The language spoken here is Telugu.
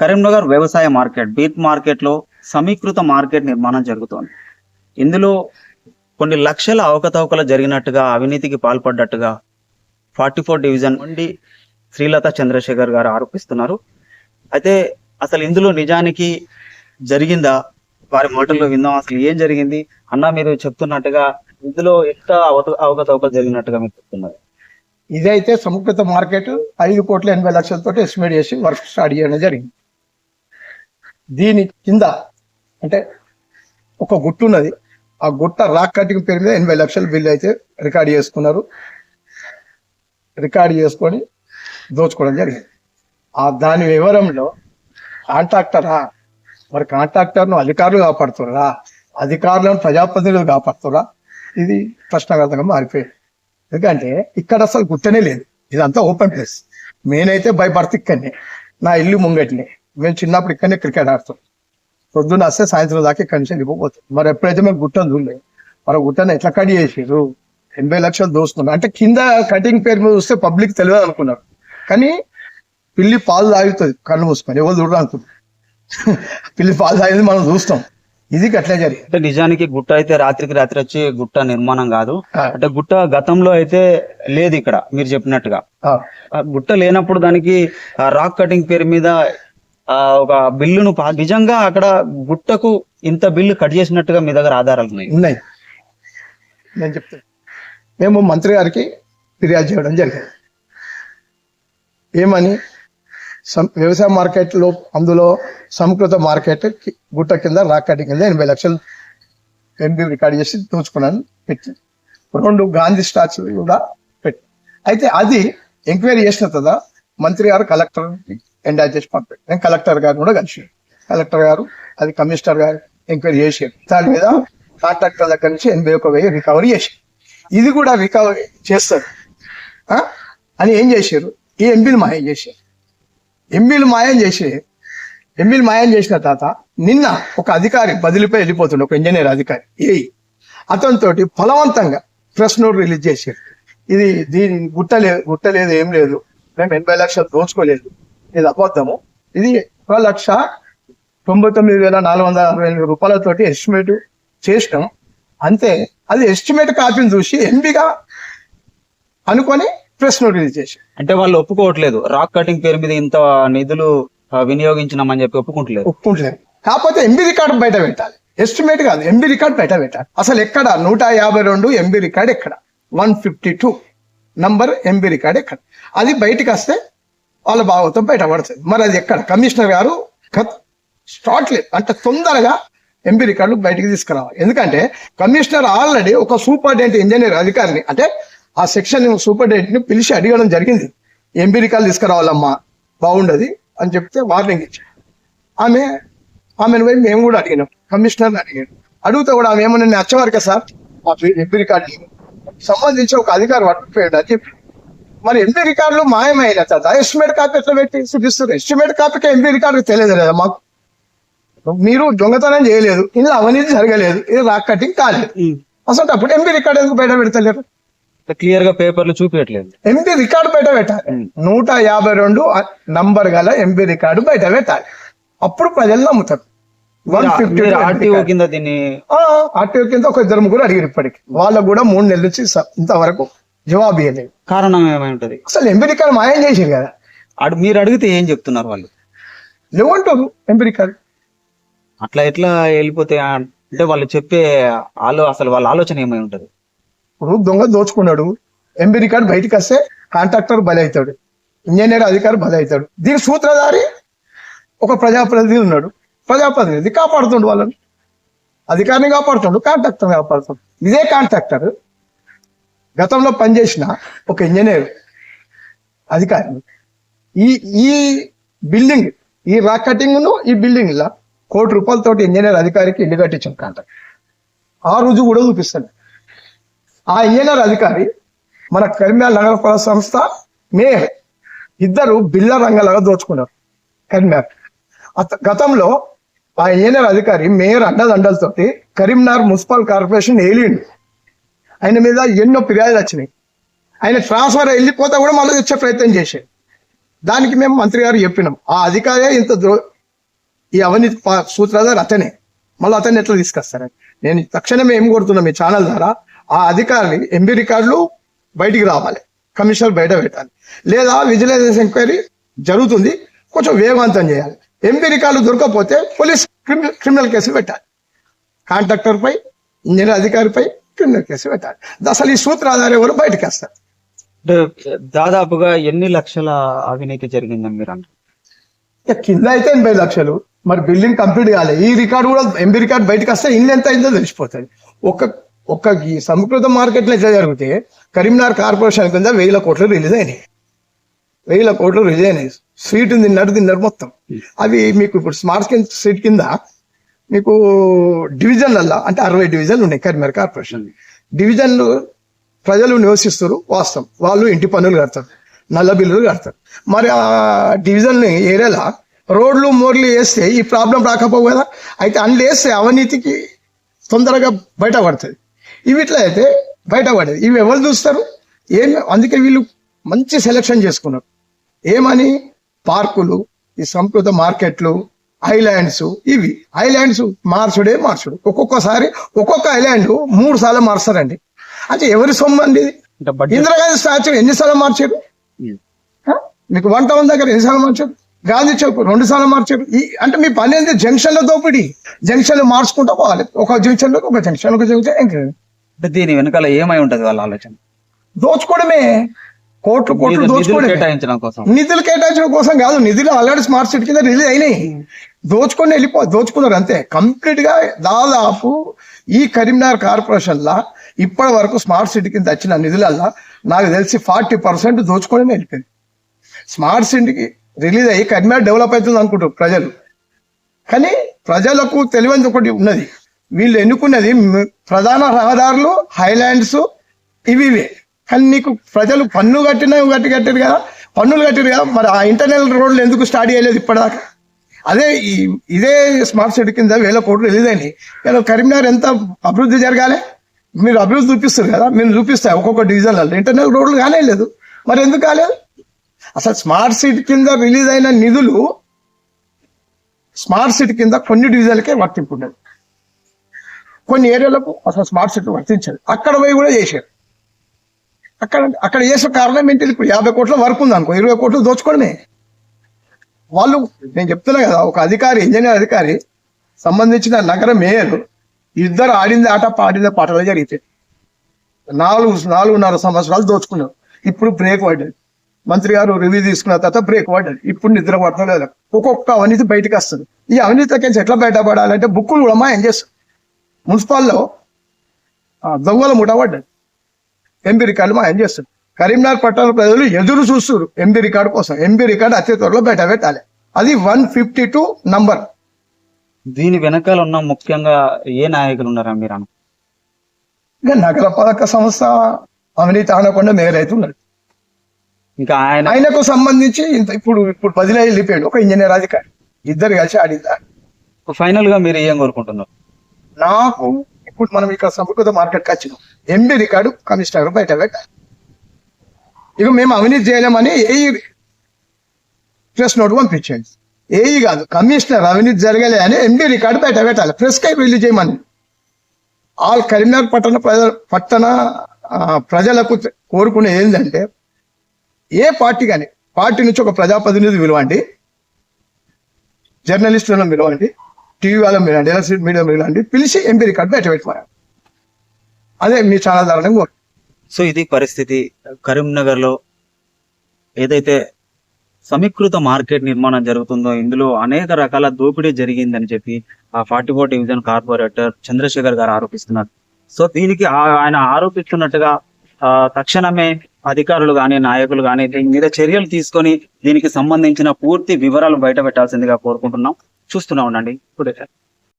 కరీంనగర్ వ్యవసాయ మార్కెట్ బీట్ మార్కెట్లో సమీకృత మార్కెట్ నిర్మాణం జరుగుతోంది. ఇందులో కొన్ని లక్షల అవకతవకలు జరిగినట్టుగా అవినీతికి పాల్పడ్డట్టుగా ఫార్టీ ఫోర్ డివిజన్ నుండి శ్రీలత చంద్రశేఖర్ గారు ఆరోపిస్తున్నారు. అయితే అసలు ఇందులో నిజానికి జరిగిందా? వారి మాటల్లో విందాం అసలు ఏం జరిగింది? అన్న మీరు చెప్తున్నట్టుగా ఇందులో ఎంత అవత అవకతవకలు జరిగినట్టుగా మీరు చెప్తున్నారు? ఇదైతే సమకృత మార్కెట్ ఐదు కోట్ల ఎనభై లక్షలతో ఎస్టిమేట్ చేసి వర్క్ స్టార్ట్ చేయడం జరిగింది. దీని కింద అంటే ఒక గుట్టు ఉన్నది. ఆ గుట్ట రాక్ కటింగ్ పేరు మీద ఎనభై లక్షల బిల్లు అయితే రికార్డ్ చేసుకున్నారు. రికార్డ్ చేసుకొని దోచుకోవడం జరిగింది. ఆ దాని వివరంలో కాంట్రాక్టరా? మరి కాంట్రాక్టర్ను అధికారులు కాపాడుతున్నారా? అధికారులను ప్రజాప్రతినిధులు కాపాడుతురా ఇది ప్రశ్నార్థంగా మారిపోయింది. ఎందుకంటే ఇక్కడ అసలు గుట్టనే లేదు. ఇదంతా ఓపెన్ ప్లేస్. నేనైతే బై ఇక్కడనే. నా ఇల్లు ముంగట్నే. మేము చిన్నప్పుడు ఇక్కడనే క్రికెట్ ఆడుతాం. పొద్దున్న వస్తే సాయంత్రం దాకా ఇక్కడి నుంచి వెళ్ళిపోతుంది మరి ఎప్పుడైతే మేము గుట్టను చూడలేదు మరి గుట్టను ఎట్లా కట్ చేసారు ఎనభై లక్షలు దోసుకున్నారు అంటే కింద కటింగ్ పేరు మీద చూస్తే పబ్లిక్ తెలియదు అనుకున్నారు. కానీ పిల్లి పాలు తాగుతుంది కళ్ళు మూసుకొని. ఎవరు చూడరు అనుకుంటారు పిల్లి పాలు తాగింది మనం చూస్తాం. ఇది గట్లే జరిగింది. అంటే నిజానికి గుట్ట అయితే రాత్రికి రాత్రి వచ్చి గుట్ట నిర్మాణం కాదు. అంటే గుట్ట గతంలో అయితే లేదు ఇక్కడ మీరు చెప్పినట్టుగా. గుట్ట లేనప్పుడు దానికి రాక్ కటింగ్ పేరు మీద ఆ ఒక బిల్లును నిజంగా అక్కడ గుట్టకు ఇంత బిల్లు కట్ చేసినట్టుగా మీ దగ్గర ఆధారాలు ఉన్నాయి? ఉన్నాయి. నేను చెప్తాను మేము మంత్రి గారికి ఫిర్యాదు చేయడం జరిగింది. ఏమని? సం- వ్యవసాయ మార్కెట్లో అందులో సంస్కృత మార్కెట్ గుట్ట కింద రాక్ కటింగ్ కింద ఎనభై లక్షలు ఎంబీ రికార్డ్ చేసి దోచుకున్నాను పెట్టి రెండు గాంధీ స్టాచ్యూ కూడా పెట్టి అయితే అది ఎంక్వైరీ చేసిన కదా మంత్రి గారు కలెక్టర్ ఎండా చేసి పంపాడు నేను కలెక్టర్ గారు కూడా కలిసి కలెక్టర్ గారు అది కమిషనర్ గారు ఎంక్వైరీ చేసారు దాని మీద కాంట్రాక్టర్ దగ్గర నుంచి ఎనభై ఒక వెయ్యి రికవరీ చేశారు. ఇది కూడా రికవరీ చేస్తారు. ఆ? అని ఏం చేశారు? ఈ ఎంపీలు మాయం చేశారు. ఎంపీలు మాయం చేసి ఎంపీలు మాయం చేసిన తర్వాత నిన్న ఒక అధికారి బదిలీపై వెళ్ళిపోతుండే ఒక ఇంజనీర్ అధికారి ఏ అతనితోటి బలవంతంగా ప్రెస్ నోట్ రిలీజ్ చేశారు. ఇది దీని గుట్ట లేదు ఏం లేదు. మేము ఎనభై లక్షలు దోచుకోలేదు. ఇది అబద్ధము. ఇది ఒక లక్ష తొంభై తొమ్మిది వేల నాలుగు వందల అరవై ఎనిమిది రూపాయలతోటి ఎస్టిమేట్ చేసినాం. అంతే. అది ఎస్టిమేట్ కాపీని చూసి ఎంపీగా అనుకొని ప్రెస్ నోట్ రిలీజ్ చేశారు. అంటే వాళ్ళు ఒప్పుకోవట్లేదు. రాక్ కటింగ్ పేరు మీద ఇంత నిధులు వినియోగించినామని చెప్పి ఒప్పుకుంటలేదు. ఒప్పుకుంటలేదు. కాకపోతే ఎంబీ రికార్డు బయట పెట్టాలి. ఎస్టిమేట్ కాదు. ఎంబీ రికార్డ్ బయట పెట్టాలి. అసలు ఎక్కడ? నూట యాభై రెండు ఎంబీ రికార్డ్ ఎక్కడ? One fifty two. Number MB record ఎక్కడ? అది బయటికి వస్తే వాళ్ళ భాగవతం బయట పడుతుంది మరి అది ఎక్కడ? కమిషనర్ గారు స్టార్ట్ అంటే తొందరగా ఎంపీ రికార్డు బయటికి తీసుకురావాలి. ఎందుకంటే కమిషనర్ ఆల్రెడీ ఒక సూపరింటెండెంట్ ఇంజనీర్ అధికారిని అంటే ఆ సెక్షన్ సూపరింటెండెంట్ పిలిచి అడగడం జరిగింది. ఎంపీ రికార్డు తీసుకురావాలమ్మా బాగుండదు అని చెప్తే వార్నింగ్ ఇచ్చాడు ఆమె ఆమెను పోయి మేము కూడా అడిగినాం కమిషనర్ అడిగాడు అడిగితే కూడా ఆమె ఏమన్నా నేను వచ్చేవారికే సార్ మా ఎంపీ రికార్డు సంబంధించి ఒక అధికారి పట్టుకుపోయాడు అని చెప్పి మరి ఎంపీ రికార్డులు మాయమైన తర్వాత ఎస్టిమేట్ కాపీ ఎట్లా పెట్టి చూపిస్తారు ఎస్టిమేట్ కాపీకి ఎంపీ రికార్డు తెలియదు లేదా మాకు. మీరు దొంగతనం చేయలేదు. ఇందులో అవినీతి జరగలేదు. ఇది రాక్ కటింగ్ కాలేదు. అసలు అప్పుడు ఎంపీ రికార్డు ఎందుకు బయట పెడతలేరు? క్లియర్గా పేపర్లు చూపించట్లేదు ఎంపీ రికార్డు బయట పెట్టాలి. నూట యాభై రెండు నంబర్ గల ఎంపీ రికార్డు బయట పెట్టాలి. అప్పుడు ప్రజలు నమ్ముతారు. వన్ ఫిఫ్టీ ఆర్టీఓ కింద దీన్ని ఆర్టీఓ కింద ఒక ఇద్దరు ముగ్గురు అడిగారు ఇప్పటికి. వాళ్ళకు కూడా మూడు నెలల స- ఇంతవరకు జవాబు ఇవ్వలేదు. కారణం ఏమై ఉంటది? అసలు ఎంపీ రికార్డు మాయం చేసారు కదా. అడు మీరు అడిగితే ఏం చెప్తున్నారు వాళ్ళు? లేవంటారు ఎంపీ రికార్డు అట్లా ఎట్లా వెళ్ళిపోతే అంటే వాళ్ళు చెప్పే ఆలో అసలు వాళ్ళ ఆలోచన ఏమై ఉంటది? ఇప్పుడు దొంగ దోచుకున్నాడు. ఎంపీ రికార్డు బయటికి వస్తే కాంట్రాక్టర్ బలి అవుతాడు ఇంజనీర్ అధికారి బలి అవుతాడు దీని సూత్రధారి ఒక ప్రజాప్రతినిధి ఉన్నాడు. ప్రజాప్రతినిధి కాపాడుతుండు వాళ్ళని. అధికారిని కాపాడుతుండు కాంట్రాక్టర్ కాపాడుతుండు. ఇదే కాంట్రాక్టర్. గతంలో పనిచేసిన ఒక ఇంజనీర్ అధికారి. ఈ ఈ బిల్డింగ్ ఈ రాక్ కటింగ్ను ఈ బిల్డింగ్లా కోటి రూపాయలతోటి ఇంజనీర్ అధికారికి ఇల్లు కట్టించిన కాంట్రాక్ట్ ఆ రుజువు కూడా చూపిస్తాను. ఆ ఇంజనీర్ అధికారి మన కరీంనగర్ నగరపాల సంస్థ మే ఇద్దరు బిల్ల రంగలాగా దోచుకున్నారు కరీంనగర్. అత- గతంలో ఆ ఇంజనీర్ అధికారి మేయర్ అండదండలతోటి కరీంనగర్ మున్సిపల్ కార్పొరేషన్ ఏలిండు. ఆయన మీద ఎన్నో ఫిర్యాదులు వచ్చినాయి. ఆయన ట్రాన్స్ఫర్ వెళ్ళిపోతే కూడా మళ్ళీ వచ్చే ప్రయత్నం చేశాడు. దానికి మేము మంత్రి గారు చెప్పినాం. ఆ అధికారే ఇంత ద్రో ఈ అవినీతి పా- సూత్రధారి అతనే. మళ్ళీ అతన్ని ఎట్లా తీసుకొస్తారని నేను తక్షణమే ఏం కోరుతున్నా మీ ఛానల్ ద్వారా ఆ అధికారిని ఎంబీ రికార్డులు బయటికి రావాలి. కమిషనర్ బయట పెట్టాలి. లేదా విజిలెన్స్ ఎంక్వైరీ జరుగుతుంది. కొంచెం వేగవంతం చేయాలి. ఎంపీ రికార్డులు దొరకకపోతే పోలీస్ క్రిమినల్ క్రిమినల్ కేసు పెట్టాలి. కాంట్రాక్టర్పై ఇంజనీర్ అధికారిపై క్రిమినల్ కేసు పెట్టాలి. అసలు ఈ సూత్రాధారి ఎవరు బయటకు వేస్తారు? దాదాపుగా ఎన్ని లక్షల అవినీతి జరిగిందని మీరు అంటారు? కింద అయితే ఎనభై లక్షలు మరి బిల్డింగ్ కంప్లీట్ కాలే. ఈ రికార్డు కూడా ఎంబీ రికార్డ్ బయటకు వస్తే ఇల్లు ఎంత అయిందో తెలిసిపోతుంది. ఒక ఒక్క ఈ సమీకృత మార్కెట్లో ఎట్లా జరిగితే కరీంనగర్ కార్పొరేషన్ కింద వేల కోట్లు రిలీజ్ అయినాయి. వేల కోట్లు రిలీజ్ అయినాయి. స్వీట్ తిన్నారు తిన్నారు మొత్తం. అవి మీకు ఇప్పుడు స్మార్ట్ స్క్రీన్ స్ట్రీట్ కింద మీకు డివిజన్లల్లో అంటే అరవై డివిజన్లు ఉన్నాయి కరీంనగర్ కార్పొరేషన్. డివిజన్లు ప్రజలు నివసిస్తారు వాస్తవం. వాళ్ళు ఇంటి పనులు కడతారు నల్ల బిల్లులు కడతారు. మరి ఆ డివిజన్ని ఏరియాలో? రోడ్లు మోర్లు వేస్తే ఈ ప్రాబ్లం రాకపోవు కదా? అయితే అందులో వేస్తే అవినీతికి తొందరగా బయటపడుతుంది. ఇవి ఇట్లా అయితే బయటపడేది. ఇవి ఎవరు చూస్తారు? ఏం అందుకే వీళ్ళు మంచి సెలెక్షన్ చేసుకున్నారు. ఏమని? పార్కులు ఈ సంస్కృత మార్కెట్లు ఐలాండ్స్ ఇవి ఐలాండ్స్ మార్చుడే మార్చుడు ఒక్కొక్కసారి ఒక్కొక్క ఐలాండ్ మూడు సార్లు మార్చారండి అంటే ఎవరి సొమ్ము అండి ఇందిరాగాంధీ స్టాచ్యూ ఎన్నిసార్లు మార్చారు? మీకు వన్ టౌన్ దగ్గర ఎన్నిసార్లు మార్చారు గాంధీ చౌక్ రెండు సార్లు మార్చారు ఈ అంటే మీ పని ఏంటి జంక్షన్ల దోపిడీ జంక్షన్లు మార్చుకుంటూ పోవాలి ఒక జంక్షన్లో ఒక జంక్షన్ ఒక జంక్షన్ దీని వెనకాల ఏమై ఉంటది వాళ్ళ ఆలోచన దోచుకోవడమే కోట్లు కోట్లు దోచుకోవడమే కోసం. నిధులు కేటాయించడం కోసం కాదు నిధులు ఆల్రెడీ స్మార్ట్ సిటీ కింద రిలీజ్ అయినాయి. దోచుకొని వెళ్ళిపో దోచుకున్నారు అంతే. కంప్లీట్గా దాదాపు ఈ కరీంనగర్ కార్పొరేషన్ లా ఇప్పటి వరకు స్మార్ట్ సిటీ కింద వచ్చిన నిధులల్లా నాకు తెలిసి ఫార్టీ పర్సెంట్ దోచుకొని వెళ్ళిపోయింది. స్మార్ట్ సిటీకి రిలీజ్ అయ్యి కరీంనగర్ డెవలప్ అవుతుంది అనుకుంటారు ప్రజలు. కానీ ప్రజలకు తెలియని ఒకటి ఉన్నది. వీళ్ళు ఎన్నుకున్నది ప్రధాన రహదారులు హైలాండ్స్ ఇవి ఇవే. కానీ నీకు ప్రజలు పన్ను కట్టినా గట్టి కట్టారు కదా పన్నులు కట్టారు కదా మరి ఆ ఇంటర్నల్ రోడ్లు ఎందుకు స్టార్ట్ చేయలేదు ఇప్పటిదాకా? అదే ఈ ఇదే స్మార్ట్ సిటీ కింద వేల కోట్లు రిలీజ్ అయినాయి. కానీ కరీంనగర్ ఎంత అభివృద్ధి జరగాలి? మీరు అభివృద్ధి చూపిస్తారు కదా మీరు చూపిస్తాం ఒక్కొక్క డివిజన్లలో ఇంటర్నల్ రోడ్లు కానే లేదు. మరి ఎందుకు కాలేదు? అసలు స్మార్ట్ సిటీ కింద రిలీజ్ అయిన నిధులు స్మార్ట్ సిటీ కింద కొన్ని డివిజన్లకే వర్తింపు ఉండదు కొన్ని ఏరియాలకు అసలు స్మార్ట్ సిటీ వర్తించదు. అక్కడ పోయి కూడా చేశారు. అక్కడ అక్కడ చేసే కారణం ఏంటి? ఇప్పుడు యాభై కోట్ల వరకు ఉంది అనుకో ఇరవై కోట్లు దోచుకోవడమే. వాళ్ళు నేను చెప్తున్నా కదా ఒక అధికారి ఇంజనీర్ అధికారి సంబంధించిన నగర మేయర్ ఇద్దరు ఆడింది ఆట పాడింది పాటలు జరిగితే. నాలుగు నాలుగున్నర సంవత్సరాలు దోచుకున్నారు. ఇప్పుడు బ్రేక్ పడ్డది మంత్రి గారు రివ్యూ తీసుకున్న తర్వాత బ్రేక్ పడ్డది ఇప్పుడు నిద్ర పడతలేదు ఒక్కొక్క అవినీతి బయటకు వస్తుంది. ఈ అవినీతికి ఎట్లా బయటపడాలంటే బుక్కులు కూడా మాయం చేస్తారు మున్సిపాల్లో దొంగల ముఠ పడ్డది ఎంపీ రికార్డు మాయం చేస్తారు కరీంనగర్ పట్టణ ప్రజలు ఎదురు చూస్తారు ఎంపీ రికార్డు కోసం. ఎంపీ రికార్డు అతి త్వరలో బయట పెట్టాలి. అది వన్ ఫిఫ్టీ టూ నంబర్. దీని వెనకాల ఉన్న ముఖ్యంగా ఏ నాయకులు ఉన్నారా మీరు అను? ఇంకా నగరపాలక సంస్థ అవినీతి ఆనకుండా మేయర్ అవుతున్నాడు ఇంకా ఆయన ఆయనకు సంబంధించి ఇంత ఇప్పుడు ఇప్పుడు బదిలీ వెళ్ళిపోయాడు. ఒక ఇంజనీర్ అధికారి. ఇద్దరు కలిసి ఆడిద్దారు ఫైనల్గా మీరు ఏం కోరుకుంటున్నారు? నాకు ఇప్పుడు మనం ఇక్కడ సంస్కృత మార్కెట్కి వచ్చినాం. ఎంబీ రికార్డు కమిషనర్ బయట పెట్టాలి ఇక మేము అవినీతి చేయలేమని ఏఈ ప్రెస్ నోట్ పంపించండి ఏఈ కాదు కమిషనర్ అవినీతి జరగలే అని ఎంబీ రికార్డు బయట పెట్టాలి. ప్రెస్ కై రిలీజ్ చేయమని. ఆల్ కరీంనగర్ పట్టణ ప్రజ పట్టణ ప్రజలకు కోరుకునే ఏంటంటే ఏ పార్టీ కానీ పార్టీ నుంచి ఒక ప్రజాప్రతినిధి విలువండి జర్నలిస్టులను పిలవండి టీవీ వాళ్ళని పిలవండి ఎలక్ట్రిక్ మీడియా పిలవండి పిలిచి ఎంపీ రికార్డు బయట పెట్టుకోవాలి అదే మీరు చాలా దారుణంగా సో ఇది పరిస్థితి. కరీంనగర్లో ఏదైతే సమీకృత మార్కెట్ నిర్మాణం జరుగుతుందో ఇందులో అనేక రకాల దోపిడీ జరిగిందని చెప్పి ఆ forty four division corporator Chandrashekar గారు ఆరోపిస్తున్నారు. సో దీనికి ఆయన ఆరోపిస్తున్నట్టుగా తక్షణమే అధికారులు కానీ నాయకులు కానీ దీని మీద చర్యలు తీసుకొని దీనికి సంబంధించిన పూర్తి వివరాలు బయట పెట్టాల్సిందిగా కోరుకుంటున్నాం. చూస్తూనే ఉండండి. ఇప్పుడు